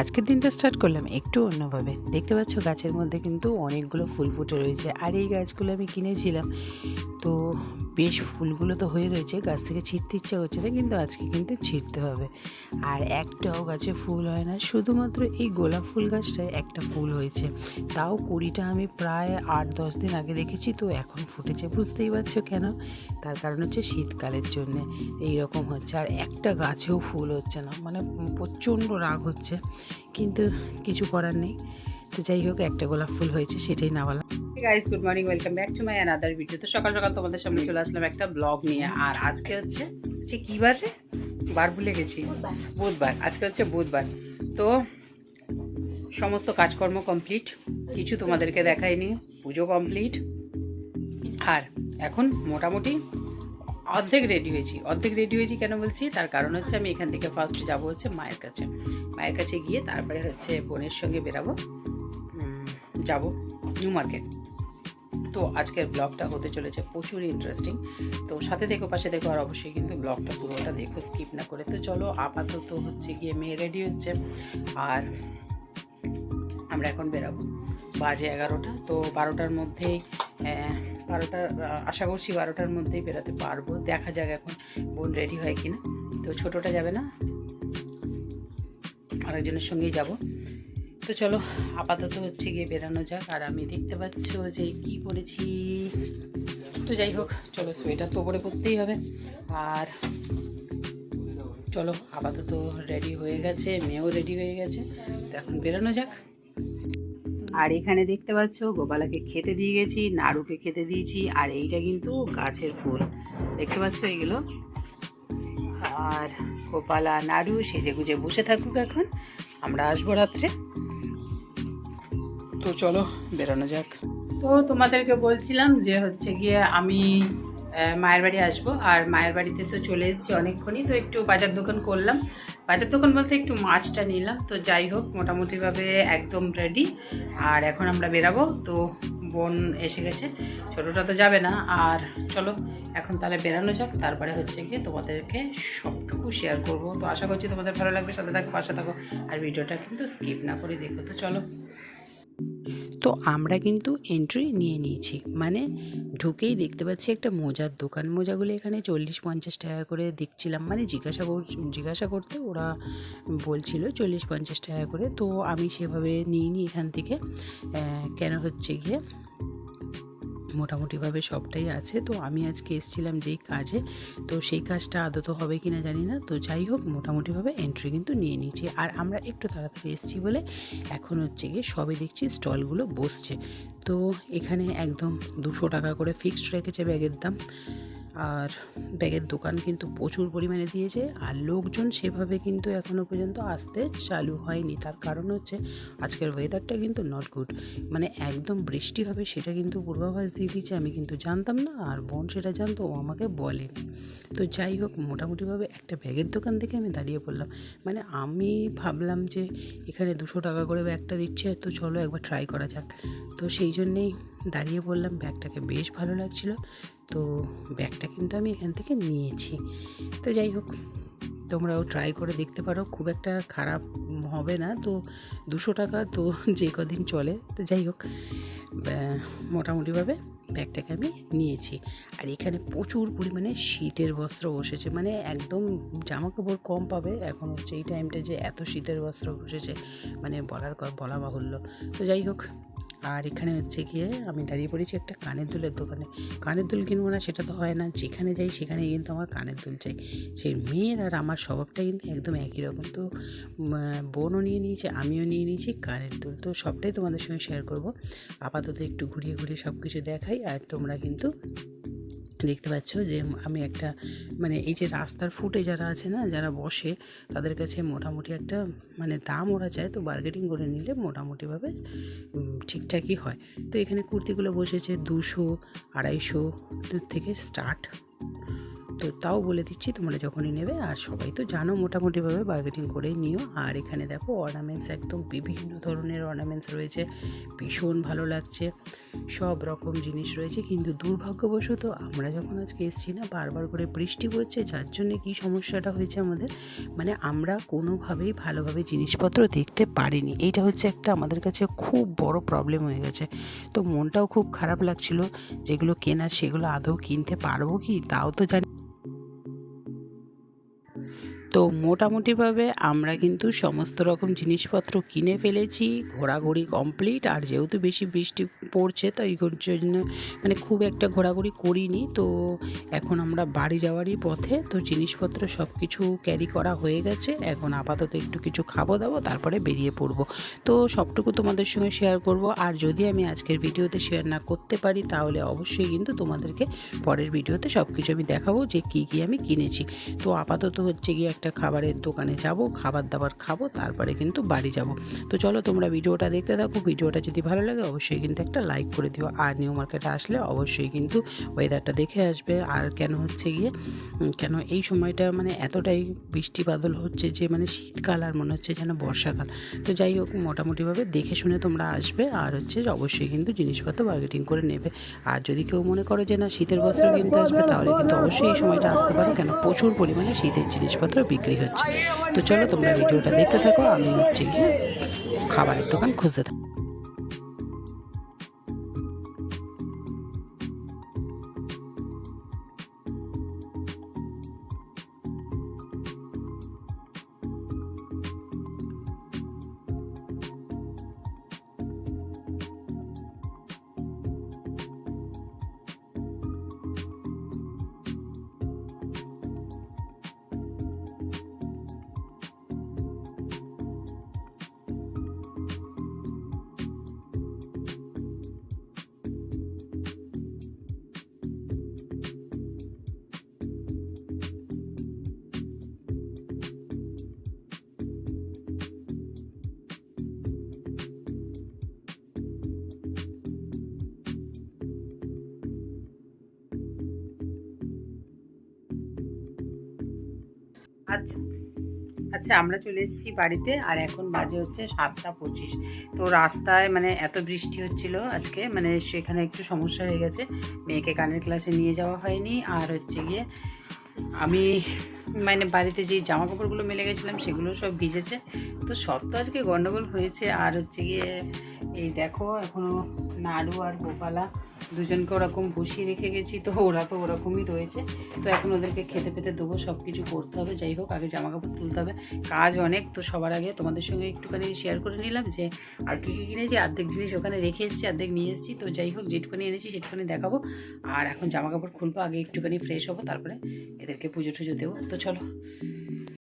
আজকের দিনটা স্টার্ট করলাম একটু অন্যভাবে। দেখতে পাচ্ছ গাছের মধ্যে কিন্তু অনেকগুলো ফুল ফুটে রয়েছে। আর এই গাছগুলো আমি কিনেছিলাম। তো বেশ ফুলগুলো তো হয়ে রয়েছে, গাছ থেকে ছিঁড়তে ইচ্ছা করছে না, কিন্তু আজকে কিন্তু ছিঁড়তে হবে। আর একটাও গাছে ফুল হয় না, শুধুমাত্র এই গোলাপ ফুল গাছটায় একটা ফুল হয়েছে। তাও কুড়িটা আমি প্রায় আট, দশ দিন আগে দেখেছি, তো এখন ফুটেছে, বুঝতেই পারছ কেন? তার কারণ হচ্ছে শীতকালের জন্যে এইরকম হচ্ছে, আর একটা গাছেও ফুল হচ্ছে না মানে প্রচণ্ড রাগ হচ্ছে, কিন্তু কিছু করার নেই। তো যাই হোক, একটা গোলাপ ফুল হয়েছে, সেটাই নামালাম guys good morning welcome back to my another video তো সকাল সকাল তোমাদের সামনে চলে আসলাম একটা ব্লগ নিয়ে। আর আজকে হচ্ছে যে কী বার রে? বার ভুলে গেছি। বুধবার। আজকে হচ্ছে বুধবার। তো সমস্ত কাজকর্ম কমপ্লিট কিছু তোমাদেরকে দেখাইনি। পুজো কমপ্লিট আর এখন মোটামুটি অর্ধেক রেডি হয়েছি। অর্ধেক রেডি হয়েছি কেন বলছি? তার কারণ হচ্ছে আমি এখান থেকে ফার্স্ট যাব হচ্ছে মায়ের কাছে। মায়ের কাছে গিয়ে তারপরে হচ্ছে বোনের সঙ্গে বেরাবো। যাব নিউ মার্কেট। তো আজকের ব্লগটা হতে চলেছে প্রচুর ইন্টারেস্টিং তো সাথে দেখো পাশে দেখো আর অবশ্যই কিন্তু ব্লগটা পুরোটা দেখো স্কিপ না করে। তো চলো আপাতত হচ্ছে গিয়ে মেয়ে রেডি হচ্ছে। আর আমরা এখন বেরাবো। বাজে এগারোটা তো বারোটার মধ্যেই আহ, বারোটা আশা করছি বারোটার মধ্যেই বেরোতে পারব। দেখা যাক এখন বোন রেডি হয় কিনা। তো ছোটোটা যাবে না আরেকজনের সঙ্গেই যাব। তো চলো আপাতত হচ্ছে গিয়ে বেরানো যাক, আর আমি দেখতে পাচ্ছ যে কি পরেছি তো যাই হোক, চলো সোয়েটার তো ওপরে পরতেই হবে। আর চলো আপাতত রেডি হয়ে গেছে, মেয়েও রেডি হয়ে গেছে। তো এখন বেরানো যাক। আর এখানে দেখতে পাচ্ছ, গোপালাকে খেতে দিয়ে গেছি, নাড়ুকে খেতে দিয়েছি, আর এইটা কিন্তু গাছের ফুল। দেখতে পাচ্ছ এগুলো? আর গোপালা, নাড়ু সেজে গুজে বসে থাকুক এখন। আমরা আসব রাত্রে। তো চলো বেরোনো যাক। তো তোমাদেরকে বলছিলাম যে হচ্ছে গিয়ে আমি মায়ের বাড়ি আসব। আর মায়ের বাড়িতে তো চলে এসেছি অনেকক্ষণই, তো একটু বাজার দোকান করলাম। বাজার দোকান বলতে একটু মাছটা নিলাম, তো যাই হোক, মোটামুটিভাবে একদম রেডি আর এখন আমরা বেরাবো, তো বোন এসে গেছে। ছোটোটা তো যাবে না, আর চলো, এখন তাহলে বেরানো যাক। তারপরে হচ্ছে গিয়ে তোমাদেরকে সবটুকু শেয়ার করব। তো আশা করছি তোমাদের ভালো লাগবে, সাথে থাকো, পাশে থাকো। আর ভিডিওটা কিন্তু স্কিপ না করে দেখো। তো চলো। তো আমরা কিন্তু এন্ট্রি নিয়ে নিয়েছি। মানে ঢুকেই দেখতে পাচ্ছি একটা মোজার দোকান। মোজাগুলো এখানে চল্লিশ পঞ্চাশ টাকা করে দেখছিলাম মানে জিজ্ঞাসা জিজ্ঞাসা করতে ওরা বলছিল চল্লিশ পঞ্চাশ টাকা করে। তো আমি সেভাবে নিইনি এখান থেকে। কেন হচ্ছে গিয়ে মোটামুটিভাবে সবটাই আছে। তো আমি আজকে এসেছিলাম যেই কাজে, তো সেই কাজটা আদত হবে কি না জানি না। তো যাই হোক, মোটামুটিভাবে এন্ট্রি কিন্তু নিয়ে নিয়েছি। আর আমরা একটু তাড়াতাড়ি এসেছি বলে এখন হচ্ছে গিয়ে সবে দেখছি স্টলগুলো বসছে। তো এখানে একদম দুশো টাকা করে ফিক্সড রেখেছে ব্যাগের দাম। আর ব্যাগের দোকান কিন্তু প্রচুর পরিমাণে দিয়েছে আর লোকজন সেভাবে কিন্তু এখনও পর্যন্ত আসতে চালু হয়নি। তার কারণ হচ্ছে আজকের ওয়েদারটা কিন্তু নট গুড মানে একদম বৃষ্টি হবে সেটা কিন্তু পূর্বাভাস দিয়ে দিয়েছে, আমি কিন্তু জানতাম না আর বোন সেটা জানতো, ও আমাকে বলেনি। তো যাই হোক, মোটামুটিভাবে একটা ব্যাগের দোকান থেকে আমি দাঁড়িয়ে পড়লাম। মানে আমি ভাবলাম যে এখানে দুশো টাকা করে ব্যাগটা দিচ্ছে, তো চলো একবার ট্রাই করা যাক। তো সেই জন্যেই দাঁড়িয়ে বললাম, ব্যাগটাকে বেশ ভালো লাগছিল, তো ব্যাগটা কিন্তু আমি এখান থেকে নিয়েছি। তো যাই হোক, তোমরাও ট্রাই করে দেখতে পারো, খুব একটা খারাপ হবে না, তো দুশো টাকা তো যে কদিন চলে। তো যাই হোক মোটামুটিভাবে ব্যাগটাকে আমি নিয়েছি। আর এখানে প্রচুর পরিমাণে শীতের বস্ত্র বসেছে মানে একদম জামা কাপড় কম পাবে, এখন হচ্ছে এই টাইমটা যে এত শীতের বস্ত্র বসেছে মানে বলার বলা বাহুল্য। তো যাই হোক আর এখানে হচ্ছে গিয়ে আমি দাঁড়িয়ে পড়েছি একটা কানের দুলের দোকানে। কানের দুল কিনবো না সেটা তো হয় না, যেখানে যাই সেখানে কিন্তু আমার কানের দুল চাই। সেই মেয়ের আর আমার স্বভাবটা কিন্তু একদম একই রকম। তো বোনও নিয়ে নিয়েছে, আমিও নিয়ে নিয়েছি, কানের দুল। তো সবটাই তোমাদের সঙ্গে শেয়ার করব। আপাতত একটু ঘুরিয়ে ঘুরিয়ে সব কিছু দেখাই আর তোমরা কিন্তু দেখতে পাচ্ছ যে আমি একটা মানে এই যে রাস্তার ফুটে যারা আছে না, যারা বসে, তাদের কাছে মোটামুটি একটা মানে দাম ওরা চায়, তো বার্গেটিং করে নিলে মোটামুটিভাবে ঠিকঠাকই হয়। তো এখানে কুর্তিগুলো বসেছে দুশো, আড়াইশো থেকে স্টার্ট তো তাও বলে দিচ্ছি, তোমরা যখনই নেবে, আর সবাই তো জানো মোটামুটিভাবে বার্গেটিং করেই নিও। আর এখানে দেখো অর্নামেন্টস একদম বিভিন্ন ধরনের অর্নামেন্টস রয়েছে, ভীষণ ভালো লাগছে, সব রকম জিনিস রয়েছে, কিন্তু দুর্ভাগ্যবশত আমরা যখন আজকে এসেছি না, বারবার করে বৃষ্টি পড়ছে, যার জন্য কি সমস্যাটা হয়েছে আমাদের? মানে আমরা কোনোভাবেই ভালোভাবে জিনিসপত্র দেখতে পারিনি। এইটা হচ্ছে একটা আমাদের কাছে খুব বড় প্রবলেম হয়ে গেছে। তো মনটাও খুব খারাপ লাগছিল, যেগুলো কেনার সেগুলো আদৌ কিনতে পারব কি? তাও তো জানি তো মোটামুটিভাবে আমরা কিন্তু সমস্ত রকম জিনিসপত্র কিনে ফেলেছি, ঘোরাঘুরি কমপ্লিট আর যেহেতু বেশি বৃষ্টি পড়ছে তাই জন্য মানে খুব একটা ঘোরাঘুরি করিনি। তো এখন আমরা বাড়ি যাওয়ারই পথে, তো জিনিসপত্র সব কিছু ক্যারি করা হয়ে গেছে। এখন আপাতত একটু কিছু খাব দাবো, তারপরে বেরিয়ে পড়ব। তো সবটুকু তোমাদের সঙ্গে শেয়ার করব। আর যদি আমি আজকের ভিডিওতে শেয়ার না করতে পারি, তাহলে অবশ্যই কিন্তু তোমাদেরকে পরের ভিডিওতে সব কিছু আমি দেখাবো যে কী কী আমি কিনেছি। তো আপাতত হচ্ছে গিয়ে একটা খাবারের দোকানে যাব, খাবার দাবার খাব, তারপরে কিন্তু বাড়ি যাব। তো চলো তোমরা ভিডিওটা দেখতে থাকো। ভিডিওটা যদি ভালো লাগে, অবশ্যই কিন্তু একটা লাইক করে দিও। আর নিউ মার্কেটে আসলে অবশ্যই কিন্তু ওয়েদারটা দেখে আসবে। আর কেন হচ্ছে গিয়ে কেন এই সময়টা মানে এতটাই বৃষ্টি বাদল হচ্ছে যে মানে শীতকাল আর মনে হচ্ছে যেন বর্ষাকাল। তো যাই হোক, মোটামুটিভাবে দেখে শুনে তোমরা আসবে। আর হচ্ছে অবশ্যই কিন্তু জিনিসপত্র বার্গেটিং করে নেবে। আর যদি কেউ মনে করো যে, না, শীতের বস্ত্র কিনতে আসবে তাহলে কিন্তু অবশ্যই এই সময়টা আসতে পারো। কেন? প্রচুর পরিমাণে শীতের জিনিসপত্র বিক্রি হচ্ছে। তো চলো তোমরা ভিডিওটা দেখতে থাকো। আমি হচ্ছে গিয়ে খাবারের দোকান খুঁজতে থাকো আচ্ছা। আচ্ছা আমরা চলে এসেছি বাড়িতে আর এখন বাজে হচ্ছে সাতটা পঁচিশ। তো রাস্তায় মানে এত বৃষ্টি হচ্ছিল আজকে মানে সেখানে একটু সমস্যা হয়ে গেছে। মেয়েকে গানের ক্লাসে নিয়ে যাওয়া হয়নি আর হচ্ছে গিয়ে আমি মানে বাড়িতে যে জামা কাপড়গুলো মেলে গেছিলাম সেগুলো সব ভিজেছে। তো সব তো আজকে গন্ডগোল হয়েছে আর হচ্ছে গিয়ে এই দেখো এখনও নাড়ু আর গোপালা দুজনকে ওরকম বসিয়ে রেখে গেছি, তো ওরা তো ওরকমই রয়েছে। তো এখন ওদেরকে খেতে পেতে দেবো সব কিছু করতে হবে, যাই হোক, আগে জামা কাপড় তুলতে হবে। কাজ অনেক, তো সবার আগে তোমাদের সঙ্গে একটুখানি শেয়ার করে নিলাম যে, আর কী কী কিনেছি অর্ধেক জিনিস ওখানে রেখে এসেছি অর্ধেক নিয়ে এসেছি, তো যাই হোক যেটুখানি এনেছি সেটুখানি দেখাবো। আর এখন জামা কাপড় খুলবো, আগে একটুখানি ফ্রেশ হব, তারপরে এদেরকে পুজো টুজো দেবো। তো চলো